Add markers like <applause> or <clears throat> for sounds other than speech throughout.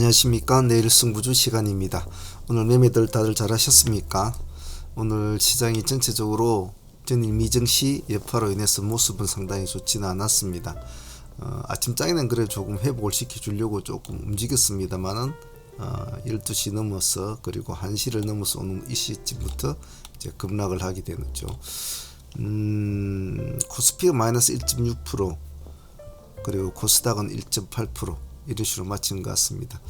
안녕하십니까. 내일 승부주 시간입니다. 오늘 매매들 다들 잘 하셨습니까? 오늘 시장이 전체적으로 전일 미정시 여파로 인해서 모습은 상당히 좋지는 않았습니다. 어, 아침장에는 그래 조금 회복을 시켜주려고 조금 움직였습니다만은 어, 12시 넘어서 그리고 1시를 넘어서 오는 이 시점부터 이제 급락을 하게 되는죠. 음, 코스피가 마이너스 1.6% 그리고 코스닥은 1.8% 이런 식으로 마친 것 같습니다.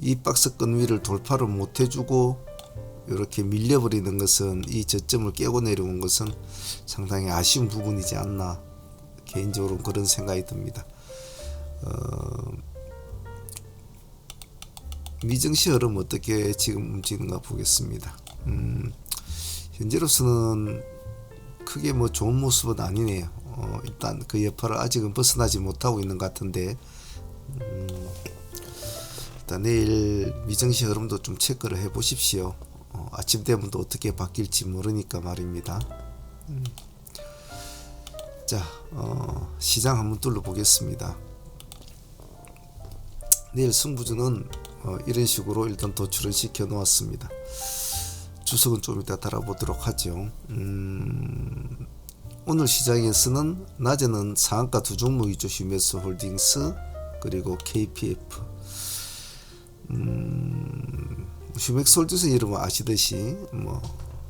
이 박스권 위를 돌파를 못 해주고 이렇게 밀려버리는 것은 이 저점을 깨고 내려온 것은 상당히 아쉬운 부분이지 않나 개인적으로 그런 생각이 듭니다. 어, 미정시 흐름 어떻게 지금 움직이는가 보겠습니다. 음, 현재로서는 크게 뭐 좋은 모습은 아니네요. 어, 일단 그 여파를 아직은 벗어나지 못하고 있는 것 같은데 음, 일단 내일 미정시 흐름도 좀 체크를 해 보십시오. 어, 아침 되면 또 어떻게 바뀔지 모르니까 말입니다. 음. 자, 어, 시장 한번 둘러보겠습니다. 내일 승부주는 어, 이런 식으로 일단 도출을 시켜 놓았습니다. 주석은 좀 이따 달아보도록 하죠. 음, 오늘 시장에서는 낮에는 상한가 두 종목 위주 휴메스 홀딩스 그리고 KPF 음, 휴맥스 홀딩스 이름은 아시듯이 뭐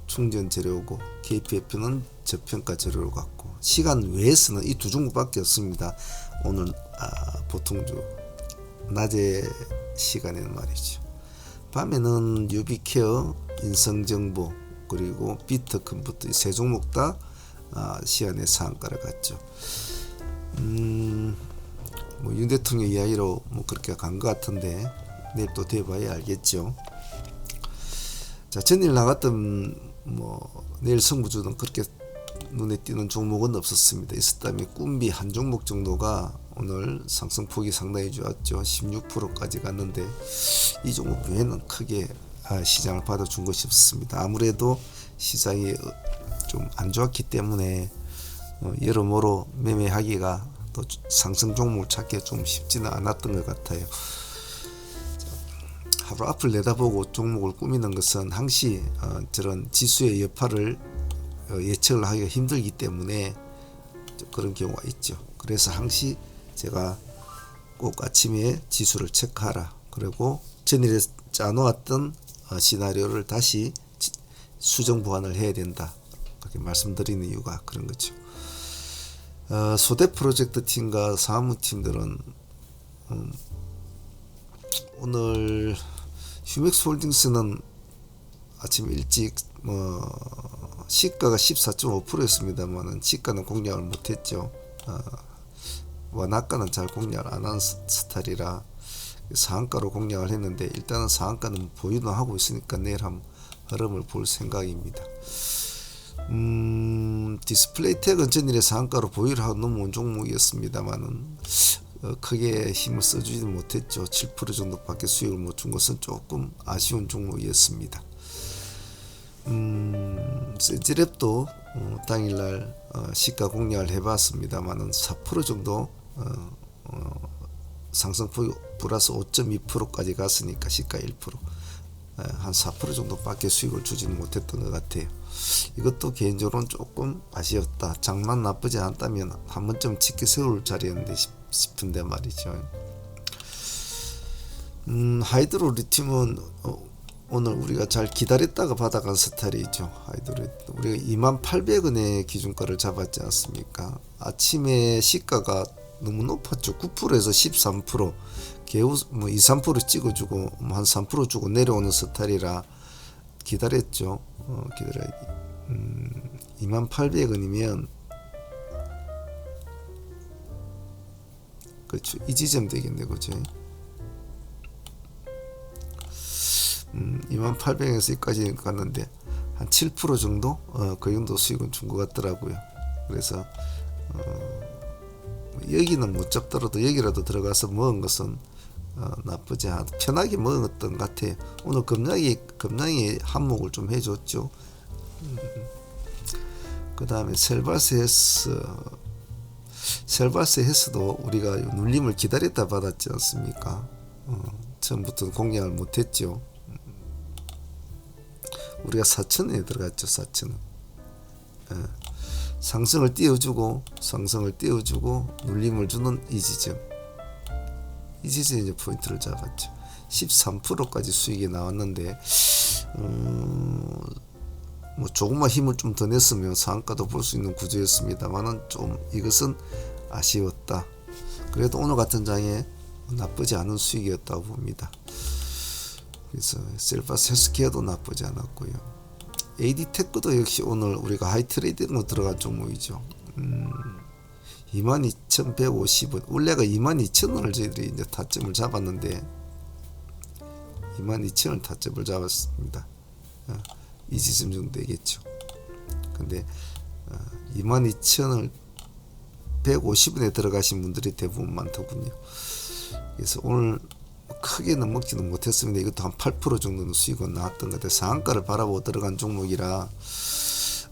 충전 재료고 KPF는 저평가 재료로 갖고 시간 외에서는 이 두 종목밖에 없습니다. 오늘 아, 보통주 낮에 시간에는 말이죠. 밤에는 유비케어, 인성정보 그리고 비트컴부터 세 종목 다 아, 시간에 상한가를 갔죠. 음, 뭐윤 대통령 이야기로 뭐 그렇게 간 것 같은데 내일 또 돼봐야 알겠죠. 자 전일 나갔던 뭐 내일 승부주는 그렇게 눈에 띄는 종목은 없었습니다. 있었다면 꿈비 한 종목 정도가 오늘 상승폭이 상당히 좋았죠. 16%까지 갔는데 이 종목 외에는 크게 아, 시장을 받아준 것이 없습니다. 아무래도 시장이 좀 안 좋았기 때문에 어, 여러모로 매매하기가 또 상승 종목을 찾기가 좀 쉽지는 않았던 것 같아요. 하루 앞을 내다보고 종목을 꾸미는 것은 항시 어, 저런 지수의 여파를 어, 예측을 하기가 힘들기 때문에 그런 경우가 있죠. 그래서 항시 제가 꼭 아침에 지수를 체크하라. 그리고 전일에 짜놓았던 어, 시나리오를 다시 수정 보완을 해야 된다. 그렇게 말씀드리는 이유가 그런 거죠. 어, 소대 프로젝트 팀과 사무팀들은 음, 오늘 휴맥스 홀딩스는 아침 일찍 뭐 시가가 14.5%였습니다만은 시가는 공략을 못했죠. 어, 원가는 잘 공략을 안 한 스타일이라 상한가로 공략을 했는데 일단은 상한가는 보유는 하고 있으니까 내일 한번 흐름을 볼 생각입니다. 음, 디스플레이 텍은 전일에 상가로 하고 넘어온 종목이었습니다만은 어, 크게 힘을 써주지는 못했죠. 7% 정도밖에 수익을 못 준 것은 조금 아쉬운 종목이었습니다. 음, 센지랩도 어, 당일날 어, 시가 공략을 해봤습니다만은 4% 정도 어, 어, 상승폭이 플러스 5.2%까지 갔으니까 시가 1%. 한4% 정도밖에 수익을 주지는 못했던 것 같아요. 이것도 개인적으로는 조금 아쉬웠다. 장만 나쁘지 않다면 한 번쯤 지켜 세울 자리였는데 싶은데 말이죠. 음, 하이드로 리튬은 어, 오늘 우리가 잘 기다렸다가 받아간 스타일이죠. 하이드로 우리가 2만 800원의 기준가를 잡았지 않습니까? 아침에 시가가 너무 높았죠. 9%에서 13%. 개우 뭐 2, 3% 찍어주고 뭐한3% 주고 내려오는 스타일이라 기다렸죠. 어, 기다려. 음, 2800원이면 그렇죠. 이 지점 되겠네, 그죠? 음, 2800에서 여기까지 갔는데 한 7% 정도 어, 그 정도 수익은 준 것 같더라고요. 그래서 어, 여기는 못 잡더라도 여기라도 들어가서 먹은 것은 어, 나쁘지 않아 편하게 먹었던 것 같아요. 오늘 급락이 급락이 한몫을 좀 해줬죠. 음. 그 다음에 셀바스 헤스 셀바스 헤스도 우리가 눌림을 기다렸다 받았지 않습니까? 어, 처음부터 공략을 못했죠. 음. 우리가 4천원에 들어갔죠. 4천원. 예. 상승을 띄워주고 상승을 띄워주고 눌림을 주는 이 지점. 이 지점에 이제 포인트를 잡았죠. 13%까지 수익이 나왔는데 음, 뭐 조금만 힘을 좀 더 냈으면 상한가도 볼 수 있는 구조였습니다만은 좀 이것은 아쉬웠다. 그래도 오늘 같은 장에 나쁘지 않은 수익이었다고 봅니다. 그래서 셀바스 헬스케어도 나쁘지 않았고요. AD테크도 역시 오늘 우리가 하이 트레이딩으로 들어간 종목이죠. 음, 22,150원. 원래가 22,000원을 저희들이 이제 타점을 잡았는데 22,000원 타점을 잡았습니다. 어, 이 지점 정도 되겠죠. 근데 어, 22,000원을 150원에 들어가신 분들이 대부분 많더군요. 그래서 오늘 크게는 먹지는 못했습니다. 이것도 한 8% 정도는 수익은 나왔던 것 같아요. 상한가를 바라보고 들어간 종목이라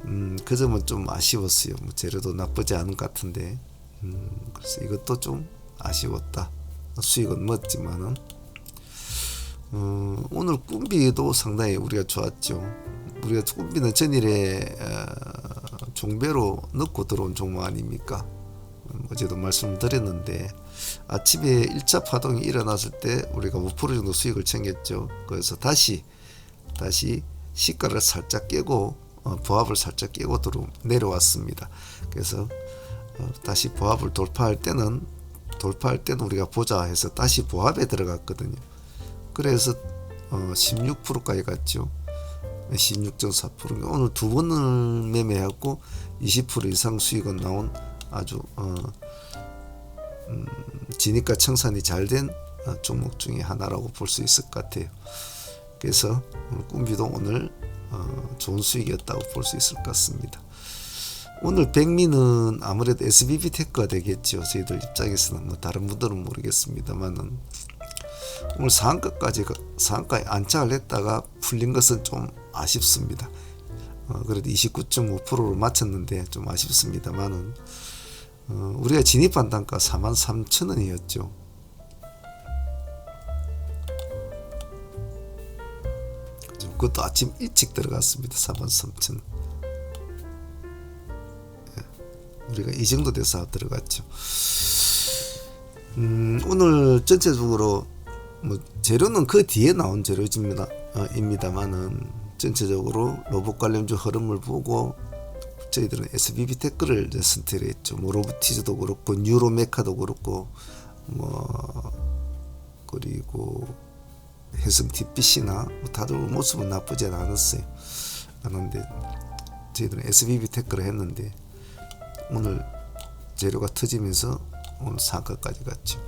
음, 그 점은 좀 아쉬웠어요. 뭐 재료도 나쁘지 않은 것 같은데 음, 그래서 이것도 좀 아쉬웠다. 수익은 먹지만은 어, 오늘 꿈비도 상당히 우리가 좋았죠. 우리가 꿈비는 전일에 어, 종배로 넣고 들어온 종목 아닙니까? 음, 어제도 말씀드렸는데 아침에 1차 파동이 일어났을 때 우리가 5% 정도 수익을 챙겼죠. 그래서 다시 다시 시가를 살짝 깨고 어, 보합을 살짝 깨고 들어 내려왔습니다. 그래서 어, 다시 보합을 돌파할 때는 돌파할 때는 우리가 보자 해서 다시 보합에 들어갔거든요. 그래서 어, 16%까지 갔죠. 16.4% 오늘 두 번을 매매했고 20% 이상 수익은 나온 아주 어, 음, 진입과 청산이 잘된 어, 종목 중에 하나라고 볼 수 있을 것 같아요. 그래서 꿈비도 오늘 어, 좋은 수익이었다고 볼 수 있을 것 같습니다. 오늘 백미는 아무래도 SBB 테크가 되겠죠. 저희들 입장에서는 뭐 다른 분들은 모르겠습니다만은 오늘 상한가까지 상한가에 안착을 했다가 풀린 것은 좀 아쉽습니다. 어, 그래도 29.5%로 마쳤는데 좀 아쉽습니다만은 어, 우리가 진입한 단가 43,000원이었죠. 그것도 아침 일찍 들어갔습니다. 43,000원. 예, 우리가 이 정도 돼서 들어갔죠. 음, 오늘 전체적으로 뭐 재료는 그 뒤에 나온 재료입니다. 어, 입니다만은 전체적으로 로봇 관련주 흐름을 보고 저희들은 SBB 테크를 선택을 했죠. 뭐 로보티즈도 그렇고 뉴로메카도 그렇고 뭐 그리고 해성 TPC나 뭐 다들 모습은 나쁘지 않았어요. 않은데 저희들은 SBB 테크를 했는데 오늘 재료가 터지면서 오늘 상가까지 갔죠.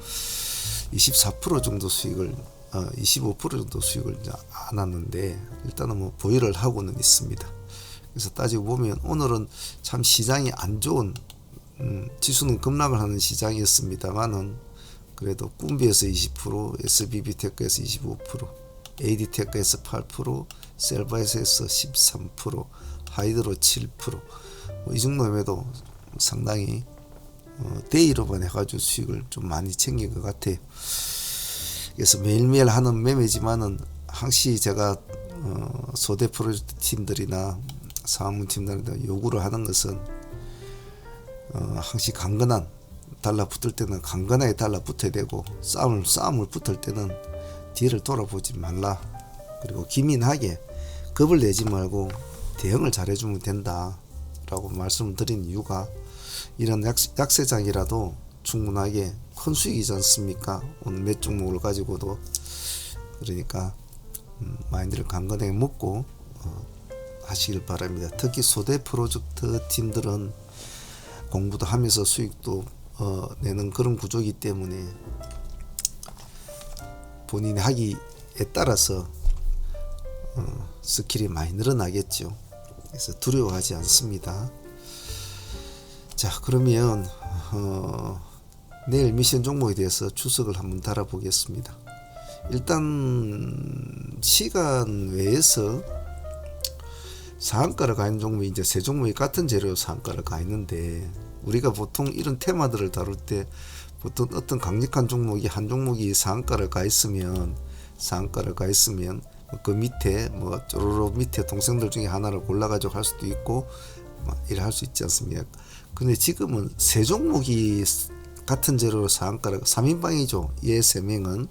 24% 정도 수익을 어, 25% 정도 수익을 이제 안 왔는데 일단은 뭐 보유를 하고는 있습니다. 그래서 따지고 보면 오늘은 참 시장이 안 좋은 음, 지수는 급락을 하는 시장이었습니다만은 그래도 꿈비에서 20%, SBB 테크에서 25%, AD 테크에서 8%, 셀바에서 13%, 하이드로 7%이 정도면도 상당히 어, 데이로만 해가지고 수익을 좀 많이 챙긴 것 같아요. 그래서 매일매일 하는 매매지만은 항시 제가 어, 소대 프로젝트 팀들이나 사무 팀들한테 요구를 하는 것은 어, 항시 강건한 달라붙을 때는 강건하게 달라붙어야 되고 싸움을 싸움을 붙을 때는 뒤를 돌아보지 말라. 그리고 기민하게 겁을 내지 말고 대응을 잘해주면 된다 라고 말씀을 드린 이유가 이런 약, 약세장이라도 충분하게 큰 수익이지 않습니까? 오늘 몇 종목을 가지고도 그러니까 음, 마인드를 강건하게 먹고 어, 하시길 바랍니다. 특히 소대 프로젝트 팀들은 공부도 하면서 수익도 어, 내는 그런 구조이기 때문에 본인이 하기에 따라서 어, 스킬이 많이 늘어나겠죠. 그래서 두려워하지 않습니다. 자 그러면 어, 내일 미션 종목에 대해서 추석을 한번 달아보겠습니다. 일단 시간 외에서 상한가를 가 있는 종목이 이제 세 종목이 같은 재료 상한가를 가 있는데 우리가 보통 이런 테마들을 다룰 때 보통 어떤 강력한 종목이 한 종목이 상한가를 가 있으면 상한가를 가 있으면 그 밑에 뭐 쪼로로 밑에 동생들 중에 하나를 골라가지고 할 수도 있고 이래 할 수 있지 않습니까? 근데 지금은 세 종목이 같은 재료로 상한가를 3인방이죠. 얘 세 명은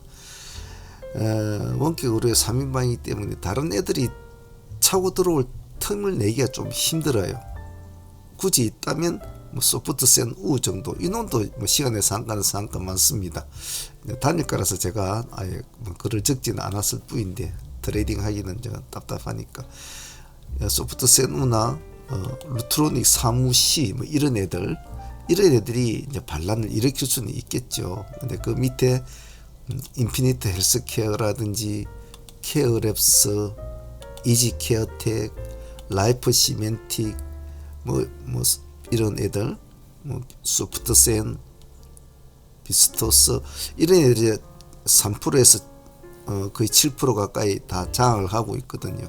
어, 원격으로 3인방이기 때문에 다른 애들이 차고 들어올 틈을 내기가 좀 힘들어요. 굳이 있다면 뭐 소프트 센 우 정도 이놈도 뭐 시간에 상가는 상가 많습니다. 단일가라서 제가 아예 뭐 글을 적지는 않았을 뿐인데 트레이딩 하기는 좀 답답하니까 소프트 센 우나 어, 루트로닉 사무시 뭐 이런 애들 이런 애들이 이제 반란을 일으킬 수는 있겠죠. 근데 그 밑에 음, 인피니트 헬스케어라든지 케어랩스, 이지케어텍, 라이프 시멘틱 뭐, 뭐 이런 애들 뭐 소프트센 비스토스 이런 애들이 3%에서 어, 거의 7% 가까이 다 장악을 하고 있거든요.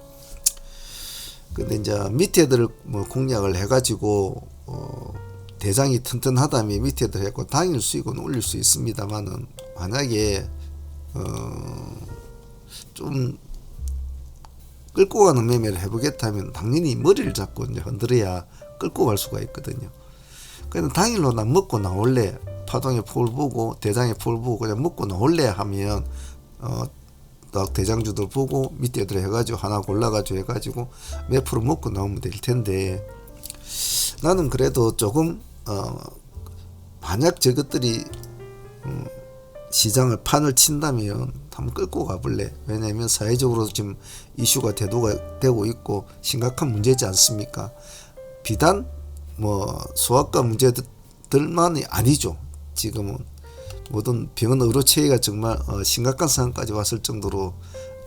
근데 이제 밑에 애들을 뭐 공략을 해가지고 어, 대장이 튼튼하다면 밑에 애들 해고 당일 수익은 올릴 수 있습니다만은 만약에 어, 좀 끌고 가는 매매를 해보겠다면 당연히 머리를 잡고 이제 흔들어야 끌고 갈 수가 있거든요. 그냥 당일로 나 먹고 나올래 파동의 폴 보고 대장의 폴 보고 그냥 먹고 나올래 하면 어, 딱 대장주들 보고 밑에 애들 해가지고 하나 골라가지고 해가지고 몇 프로 먹고 나오면 될 텐데 나는 그래도 조금 어, 만약 저것들이 음, 시장을 판을 친다면 한번 끌고 가볼래. 왜냐하면 사회적으로 지금 이슈가 대두가 되고 있고 심각한 문제지 않습니까? 비단 뭐 소아과 문제들만이 아니죠. 지금은 모든 병원 의료 체계가 정말 어, 심각한 상황까지 왔을 정도로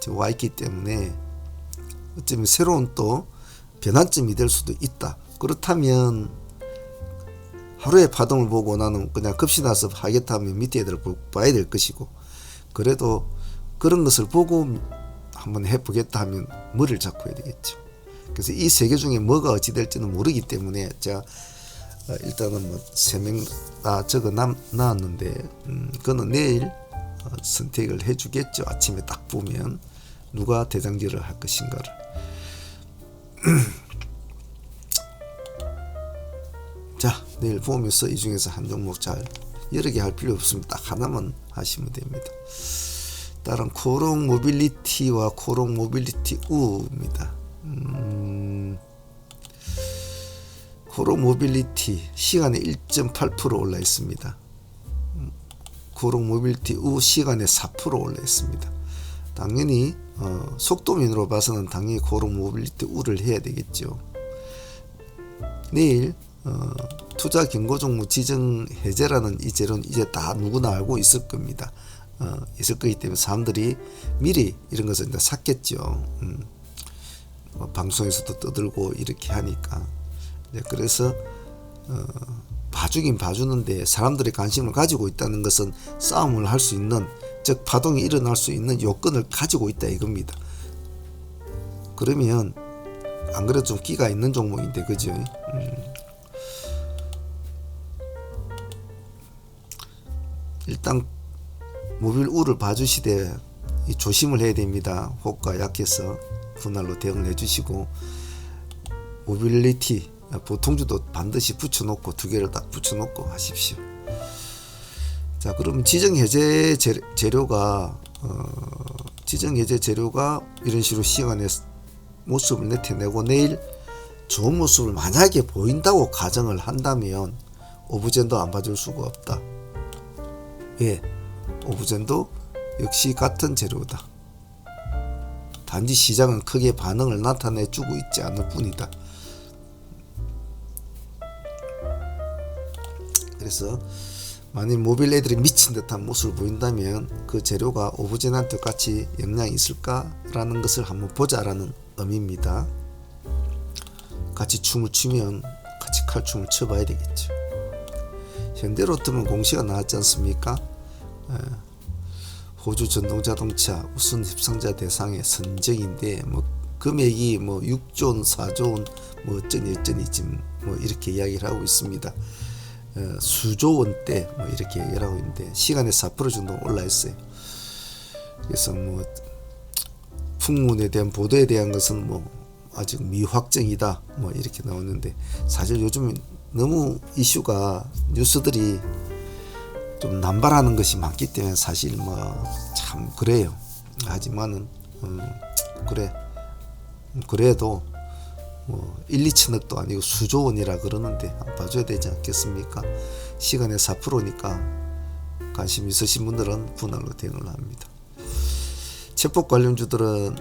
와 있기 때문에 어쩌면 새로운 또 변환점이 될 수도 있다. 그렇다면 하루의 파동을 보고 나는 그냥 급신나서 하겠다 하면 밑에 애들을 봐야 될 것이고 그래도 그런 것을 보고 한번 해보겠다 하면 머리를 잡고 해야 되겠죠. 그래서 이 세 개 중에 뭐가 어찌 될지는 모르기 때문에 자 어, 일단은 뭐 세 명 다 적어 남, 나왔는데 음, 그거는 내일 어, 선택을 해주겠죠. 아침에 딱 보면 누가 대장질을 할 것인가를. <clears throat> 자 내일 보면서 이 중에서 한 종목 잘 여러 개 할 필요 없습니다. 딱 하나만 하시면 됩니다. 다른 코롱 모빌리티와 코롱 모빌리티 우입니다. 음, 코롱 모빌리티 시간에 1.8% 올라 있습니다. 음, 코롱 모빌리티 우 시간에 4% 올라 있습니다. 당연히 어, 속도면으로 봐서는 당연히 코롱 모빌리티 우를 해야 되겠죠. 내일 어, 투자 경고 종목 지정 해제라는 이 제로는 이제 다 누구나 알고 있을 겁니다. 어, 있을 거기 때문에 사람들이 미리 이런 것을 이제 샀겠죠. 음, 뭐 방송에서도 떠들고 이렇게 하니까. 이제 그래서 어, 봐주긴 봐주는데 사람들이 관심을 가지고 있다는 것은 싸움을 할 수 있는 즉 파동이 일어날 수 있는 요건을 가지고 있다 이겁니다. 그러면 안 그래도 좀 끼가 있는 종목인데 그죠? 음. 일단 모빌 우를 봐주시되 조심을 해야 됩니다. 호가 약해서 분할로 대응을 해주시고 모빌리티 보통주도 반드시 붙여놓고 두 개를 딱 붙여놓고 하십시오. 자 그럼 지정 해제 재료가 어, 지정 해제 재료가 이런 식으로 시간에 모습을 나타내고 내일 좋은 모습을 만약에 보인다고 가정을 한다면 오브젠도 안 봐줄 수가 없다. 왜? 오브젠도 역시 같은 재료다. 단지 시장은 크게 반응을 나타내 주고 있지 않을 뿐이다. 그래서 만일 모빌 애들이 미친 듯한 모습을 보인다면 그 재료가 오브젠한테 같이 영향이 있을까라는 것을 한번 보자라는 의미입니다. 같이 춤을 추면 같이 칼춤을 춰봐야 되겠죠. 현대로트는 공시가 나왔지 않습니까? 예. 호주 전동자동차 우선 협상자 대상의 선정인데 뭐 금액이 뭐 6조 원, 4조 원, 뭐 어쩌니 어쩌니 지금 뭐 이렇게 이야기를 하고 있습니다. 어, 수조 원대 뭐 이렇게 얘기하고 있는데 시간에 4% 정도 올라 있어요. 그래서 뭐 풍문에 대한 보도에 대한 것은 뭐 아직 미확정이다 뭐 이렇게 나오는데 사실 요즘 너무 이슈가 뉴스들이 좀 남발하는 것이 많기 때문에 사실 뭐 참 그래요. 하지만은 음 그래 그래도 뭐 1, 2천억도 아니고 수조 원이라 그러는데 봐줘야 되지 않겠습니까? 시간에 4%니까 관심 있으신 분들은 분할로 대응을 합니다. 체법 관련주들은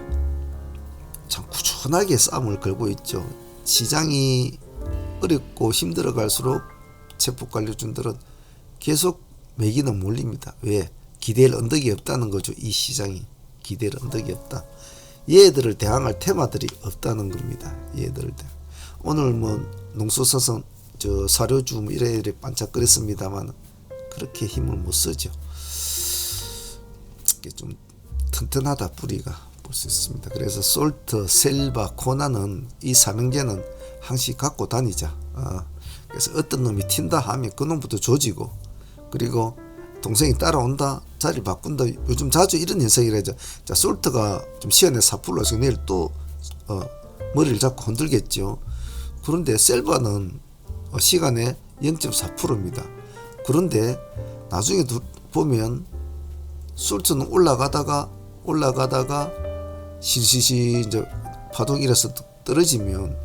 참 꾸준하게 싸움을 걸고 있죠. 시장이 어렵고 힘들어 갈수록 체법 관련주들은 계속 매기는 몰립니다. 왜? 기대할 언덕이 없다는 거죠. 이 시장이 기대할 언덕이 없다. 얘들을 대항할 테마들이 없다는 겁니다. 얘들을 대항. 오늘 뭐 농수서선 저 사료주 뭐 이래 이래 반짝거렸습니다만 그렇게 힘을 못 쓰죠. 이게 좀 튼튼하다 뿌리가 볼 수 있습니다. 그래서 솔트, 셀바, 코나는 이 삼형제는 항시 갖고 다니자. 어. 그래서 어떤 놈이 튄다 하면 그 놈부터 조지고 그리고 동생이 따라온다 자리 바꾼다 요즘 자주 이런 현상이라죠 자 솔트가 좀 시간에 4%라서 내일 또 어, 머리를 잡고 흔들겠죠. 그런데 셀바는 어, 시간에 0.4%입니다. 그런데 나중에 두, 보면 솔트는 올라가다가 올라가다가 시시시 이제 파동이 일어서 떨어지면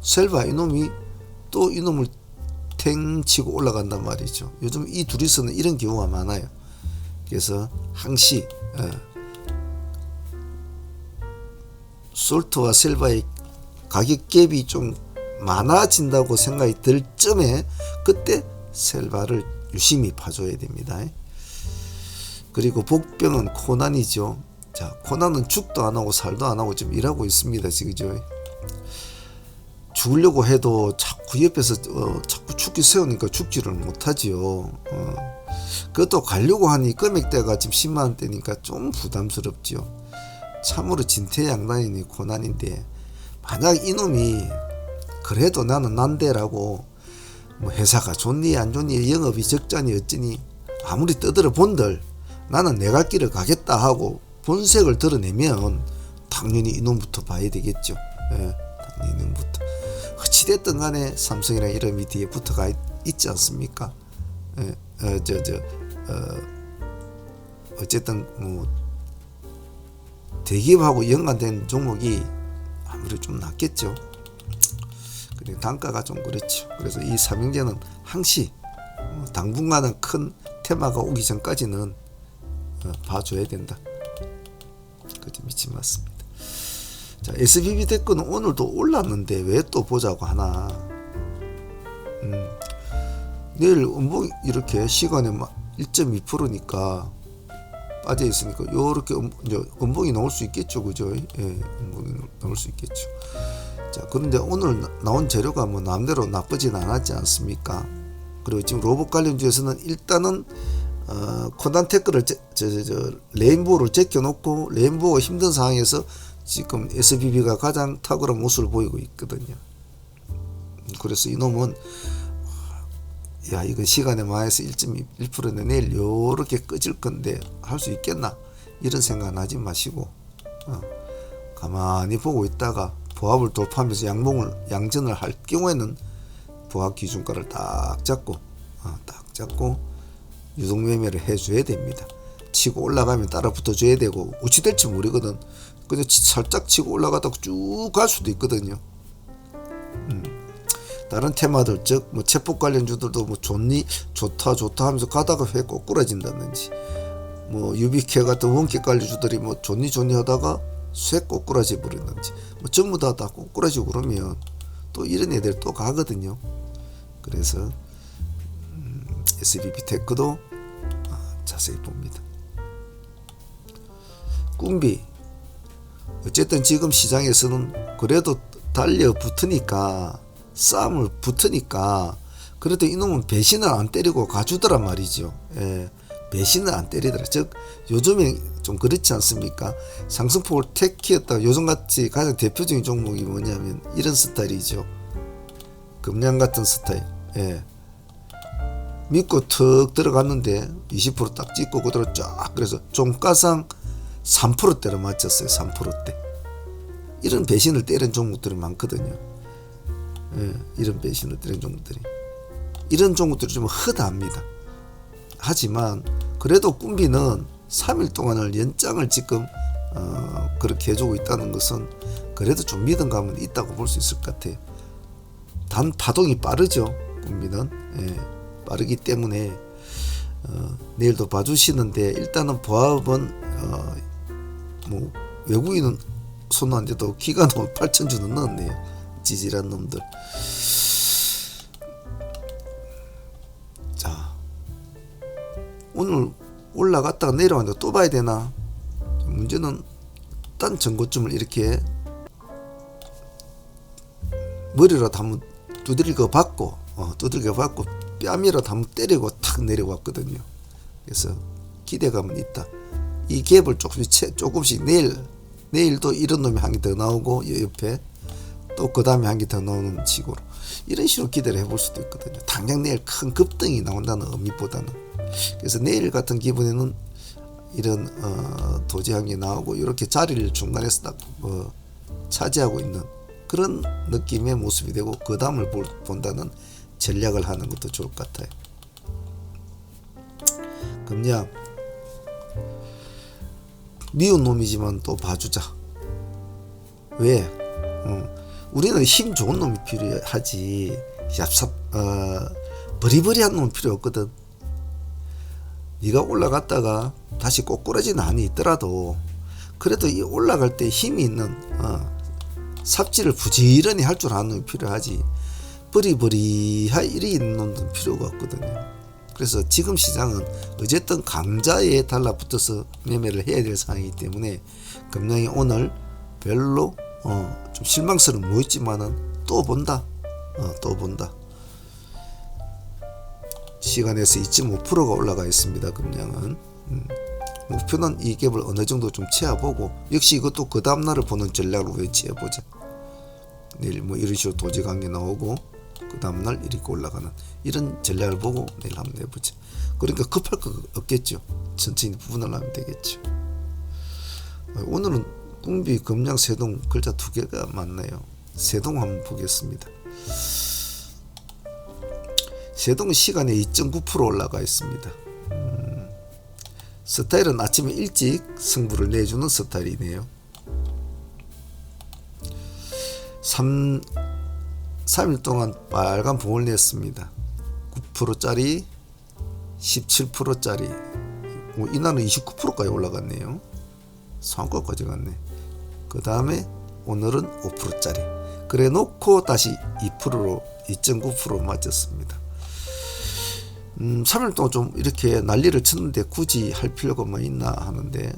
셀바 이놈이 또 이놈을 탱 치고 올라간단 말이죠. 요즘 이 둘이서는 이런 경우가 많아요. 그래서 항시 어, 솔트와 셀바의 가격 갭이 좀 많아진다고 생각이 들 쯤에 그때 셀바를 유심히 봐줘야 됩니다. 그리고 복병은 코난이죠. 자, 코난은 죽도 안 하고 살도 안 하고 지금 일하고 있습니다. 지금 죽으려고 해도 자 꾸 옆에서 어, 자꾸 죽기 세우니까 죽지를 못하지요. 어. 그것도 가려고 하니 금액대가 지금 10만 원대니까 좀 부담스럽지요. 참으로 진퇴양난이니 고난인데 만약 이놈이 그래도 나는 난데라고 뭐 회사가 좋니 안 좋니 영업이 적자니 어찌니 아무리 떠들어 본들 나는 내 갈 길을 가겠다 하고 본색을 드러내면 당연히 이놈부터 봐야 되겠죠. 예, 당연히 이놈부터. 어찌됐든 간에 삼성이라는 이름이 뒤에 붙어가 있, 지 않습니까? 예, 어, 저, 저, 어, 어쨌든, 뭐, 대기업하고 연관된 종목이 아무래도 좀 낫겠죠. 그리고 단가가 좀 그렇죠. 그래서 이 삼형제는 항시 어, 당분간은 큰 테마가 오기 전까지는 어, 봐줘야 된다. 그게 미친 맞습니다. 자, SBB 댓글은 오늘도 올랐는데 왜 또 보자고 하나. 음, 내일 음봉 이렇게 시간에 막 1.2%니까 빠져 있으니까 요렇게 음, 음봉이 나올 수 있겠죠, 그죠? 예, 음봉이 나올 수 있겠죠. 자, 그런데 오늘 나온 재료가 뭐 남대로 나쁘진 않았지 않습니까? 그리고 지금 로봇 관련주에서는 일단은 어, 코단 테크를 저, 저, 저, 레인보우를 제껴놓고 레인보우가 힘든 상황에서 지금 SBB가 가장 탁월한 모습을 보이고 있거든요. 그래서 이놈은 야 이거 시간에 많아서 1.1%는 내일 요렇게 꺼질 건데 할 수 있겠나 이런 생각은 하지 마시고 어, 가만히 보고 있다가 보합을 돌파하면서 양봉을 양전을 할 경우에는 보합 기준가를 딱 잡고 어, 딱 잡고 유동 매매를 해줘야 됩니다. 치고 올라가면 따라 붙어줘야 되고 어찌 될지 모르거든. 그냥 살짝 치고 올라가다가 쭉 갈 수도 있거든요. 음. 다른 테마들 즉 뭐 체폭 관련 주들도 뭐 좋니 좋다 좋다 하면서 가다가 회 꼬꾸라진다든지 뭐 유비케 같은 원격 관련 주들이 뭐 좋니 좋니 하다가 쇠 꼬꾸라지 버리는지 뭐 전부 다 다 꼬꾸라지고 그러면 또 이런 애들 또 가거든요. 그래서 음, SBB 테크도 아, 자세히 봅니다. 꿈비 어쨌든 지금 시장에서는 그래도 달려 붙으니까 싸움을 붙으니까 그래도 이놈은 배신을 안 때리고 가주더란 말이죠. 예, 배신을 안 때리더라. 즉 요즘에 좀 그렇지 않습니까? 상승폭을 택키였다. 요즘같이 가장 대표적인 종목이 뭐냐면 이런 스타일이죠. 금량 같은 스타일. 예. 믿고 턱 들어갔는데 20%딱 찍고 그대로 쫙 그래서 종가상 3%대로 맞췄어요. 3%대. 이런 배신을 때린 종목들이 많거든요. 예, 이런 배신을 때린 종목들이. 이런 종목들이 좀 허다합니다. 하지만 그래도 꿈비는 3일 동안을 연장을 지금 어, 그렇게 해주고 있다는 것은 그래도 좀 믿음감은 있다고 볼 수 있을 것 같아요. 단 파동이 빠르죠. 꿈비는 예, 빠르기 때문에 어, 내일도 봐주시는데 일단은 보합은 어, 뭐 외국인은 손 안 대도 기간은 8천 주는 넣었네요. 지질한 놈들. 자 오늘 올라갔다가 내려왔는데 또 봐야 되나? 문제는 딴 전고점을 이렇게 머리라도 한번 두드리고 받고 어, 두드리고 받고 뺨이라도 한번 때리고 탁 내려왔거든요. 그래서 기대감은 있다. 이 갭을 조금씩 채- 조금씩 내일 내일도 이런 놈이 한 개 더 나오고 이 옆에 또 그 다음에 한 개 더 나오는 식으로 이런 식으로 기대를 해볼 수도 있거든요. 당장 내일 큰 급등이 나온다는 의미보다는 그래서 내일 같은 기분에는 이런 어, 도지항이 나오고 이렇게 자리를 중간에서 딱 어, 차지하고 있는 그런 느낌의 모습이 되고 그 다음을 볼- 본다는 전략을 하는 것도 좋을 것 같아요. 그냥 미운 놈이지만 또 봐주자. 왜? 어, 우리는 힘 좋은 놈이 필요하지. 얍삽, 어, 버리버리한 놈은 필요 없거든. 네가 올라갔다가 다시 꼬꾸라지는 안이 있더라도 그래도 이 올라갈 때 힘이 있는 어, 삽질을 부지런히 할 줄 아는 놈이 필요하지. 버리버리하 이리 있는 놈은 필요가 없거든요. 그래서 지금 시장은 어쨌든 강자에 달라붙어서 매매를 해야 될 상황이기 때문에 금량이 오늘 별로 어, 좀 실망스러운 모였지만은 또 본다. 어, 또 본다. 시간에서 2.5%가 올라가 있습니다. 금량은. 음. 목표는 이 갭을 어느 정도 좀 채워보고 역시 이것도 그 다음날을 보는 전략으로 외치해보자. 내일 뭐 이런 식으로 도지 관계 나오고 그 다음날 이렇게 올라가는 이런 전략을 보고 내일 한번 해보자. 그러니까 급할 거 없겠죠. 천천히 부분을 하면 되겠죠. 어, 오늘은 꿈비 금양 세동 글자 두 개가 맞네요. 세동 한번 보겠습니다. 세동 시간에 2.9% 올라가 있습니다. 음, 스타일은 아침에 일찍 승부를 내주는 스타일이네요. 3, 3일 동안 빨간 봉을 냈습니다. 9%짜리, 17%짜리. 뭐 이날은 29%까지 올라갔네요. 상한가까지 갔네. 그 다음에 오늘은 5%짜리. 그래 놓고 다시 2%로 2.9% 맞췄습니다. 음, 3일 동안 좀 이렇게 난리를 쳤는데 굳이 할 필요가 뭐 있나 하는데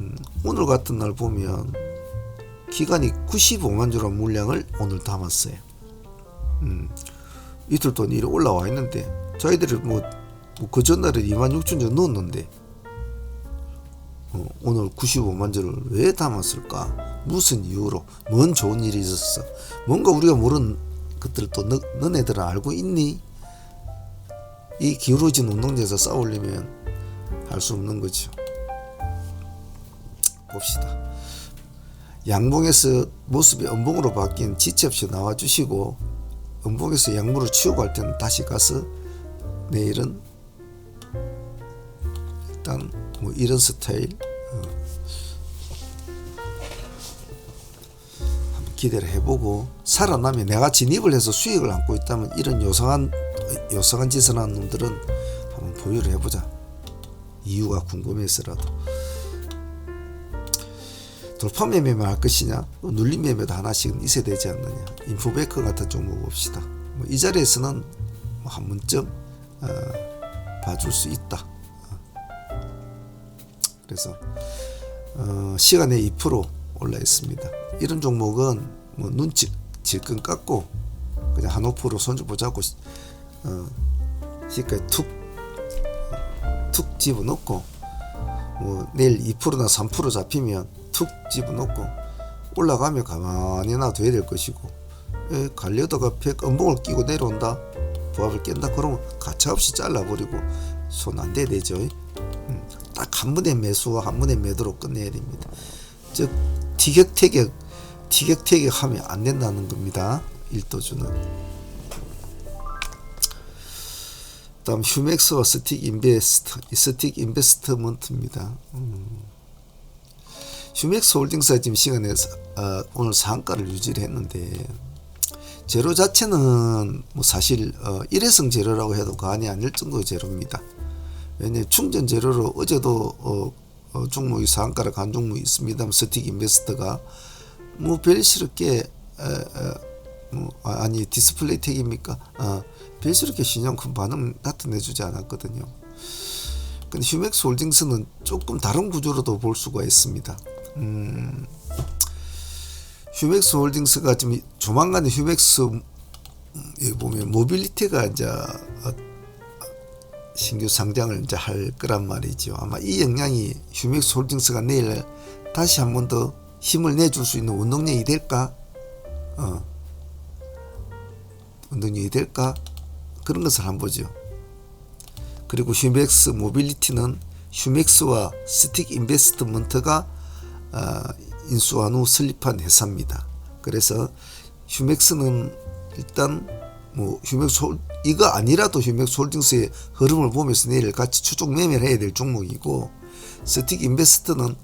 음, 오늘 같은 날 보면 기간이 95만 주란 물량을 오늘 담았어요. 음, 이틀 동안 일이 올라와 있는데 저희들이 뭐그 전날에 2만 6천 주 넣었는데 어, 오늘 95만 주를 왜 담았을까? 무슨 이유로? 뭔 좋은 일이 있었어? 뭔가 우리가 모르는 것들을 또 너, 너네들은 알고 있니? 이 기울어진 운동장에서 싸우려면 할 수 없는 거죠. 봅시다. 양봉에서 모습이 음봉으로 바뀐 지체 없이 나와주시고 음봉에서 양무를 치우고 할 때는 다시 가서 내일은 일단 뭐 이런 스타일 어, 한번 기대를 해보고 살아나면 내가 진입을 해서 수익을 안고 있다면 이런 요상한 요상한 짓을 하는 놈들은 한번 보유를 해보자. 이유가 궁금해서라도 돌파 매매만 할 것이냐 눌림 매매도 하나씩은 있어야 되지 않느냐. 인포베이커 같은 종목 봅시다. 뭐 이 자리에서는 뭐 한 번쯤 어, 봐줄 수 있다. 그래서 어, 시간에 2% 올라 있습니다. 이런 종목은 뭐 눈치 질끈 깎고 그냥 한 5% 손주 보자고 어, 시가에 툭, 툭 집어넣고 뭐 내일 2%나 3% 잡히면 툭 집어넣고 올라가면 가만히 놔둬야 될 것이고 에, 갈려다가 백 음봉을 끼고 내려온다 보합을 깬다 그러면 가차없이 잘라버리고 손 안대 되죠. 음, 딱한 번의 매수와 한 번의 매도로 끝내야 됩니다. 즉 티격태격 티격태격 하면 안 된다는 겁니다. 일도주는. 다음 휴맥스와 스틱 인베스트, 이 스틱 인베스트먼트입니다. 음. 휴맥스 홀딩스가 지금 시간에 어, 오늘 상가를 유지를 했는데 재료 자체는 뭐 사실 어, 일회성 재료라고 해도 과언이 아닐 정도의 재료입니다. 왜냐 충전 재료로 어제도 어, 어, 종목이 상가를 간 종목이 있습니다. 스틱 인베스트가 뭐 별스럽게 에, 에, 뭐 아, 아니 디스플레이 택입니까? 아, 별스럽게 신용 큰 반응 나타내주지 않았거든요. 근데 휴맥스 홀딩스는 조금 다른 구조로도 볼 수가 있습니다. 음, 휴맥스 홀딩스가 지금 조만간에 휴맥스 음, 보면 모빌리티가 이제 어, 신규 상장을 이제 할 거란 말이죠. 아마 이 영향이 휴맥스 홀딩스가 내일 다시 한 번 더 힘을 내줄 수 있는 운동력이 될까? 어. 운동력이 될까? 그런 것을 한번 보죠. 그리고 휴맥스 모빌리티는 휴맥스와 스틱 인베스트먼트가 어, 인수한 후 설립한 회사입니다. 그래서 휴맥스는 일단 뭐 휴맥스 홀, 이거 아니라도 휴맥스 홀딩스의 흐름을 보면서 내일 같이 추종 매매를 해야 될 종목이고 스틱 인베스트는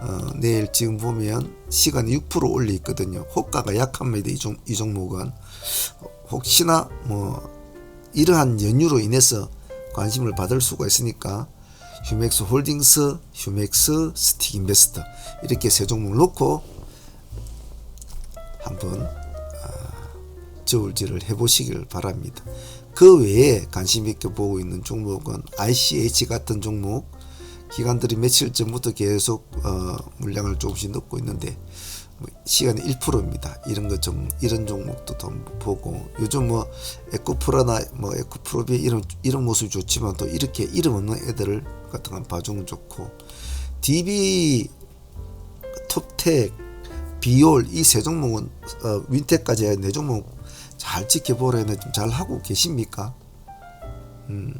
어, 내일 지금 보면 시간이 6% 올려 있거든요. 호가가 약합니다. 이, 종, 이 종목은 혹시나 뭐 이러한 연유로 인해서 관심을 받을 수가 있으니까 휴맥스 홀딩스, 휴맥스, 스틱 인베스트 이렇게 세 종목 놓고 한번 아, 저울질을 해보시길 바랍니다. 그 외에 관심 있게 보고 있는 종목은 ICH 같은 종목 기관들이 며칠 전부터 계속 어, 물량을 조금씩 넣고 있는데 뭐 시간이 1%입니다. 이런 것좀 이런 종목도 좀 보고 요즘 뭐 에코프로나 뭐 에코프로비 이런 이런 모습이 좋지만 또 이렇게 이름 없는 애들을 같은 건 봐주면 좋고 DB 톱텍 비올 이 세 종목은 어, 윈텍까지 네 종목 잘 지켜보려는 좀잘 하고 계십니까? 음,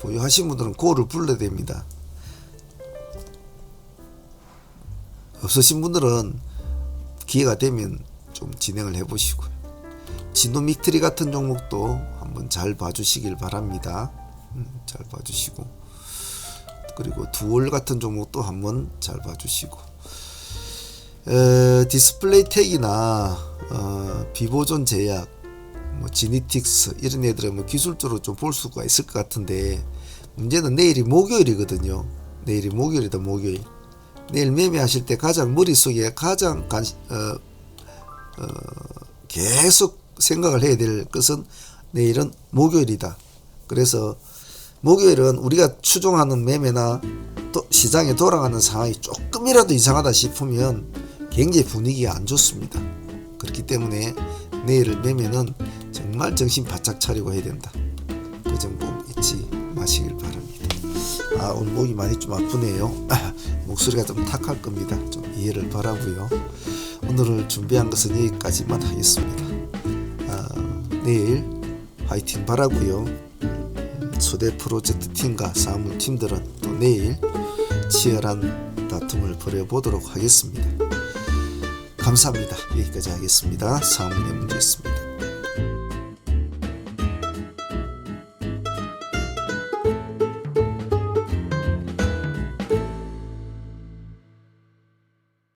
보유하신 분들은 고를 불러야 됩니다. 없으신 분들은 기회가 되면 좀 진행을 해보시고요. 지노믹트리 같은 종목도 한번 잘 봐주시길 바랍니다. 음, 잘 봐주시고 그리고 두월 같은 종목도 한번 잘 봐주시고 에, 디스플레이 택이나 어, 비보존 제약, 뭐 지니틱스 이런 애들은 뭐 기술적으로 좀 볼 수가 있을 것 같은데 문제는 내일이 목요일이거든요. 내일이 목요일이다 목요일. 내일 매매하실 때 가장 머릿속에 가장 관, 어, 어, 계속 생각을 해야 될 것은 내일은 목요일이다. 그래서 목요일은 우리가 추종하는 매매나 또 시장에 돌아가는 상황이 조금이라도 이상하다 싶으면 굉장히 분위기가 안 좋습니다. 그렇기 때문에 내일을 매매는 정말 정신 바짝 차리고 해야 된다. 그점꼭 잊지 마시길 바랍니다. 아 오늘 목이 많이 좀 아프네요. <laughs> 목소리가 좀 탁할 겁니다. 좀 이해를 바라고요. 오늘 준비한 것은 여기까지만 하겠습니다. 아, 내일 화이팅 바라고요. 초대 프로젝트 팀과 사무 팀들은 또 내일 치열한 다툼을 벌여보도록 하겠습니다. 감사합니다. 여기까지 하겠습니다. 사무의 문제였습니다.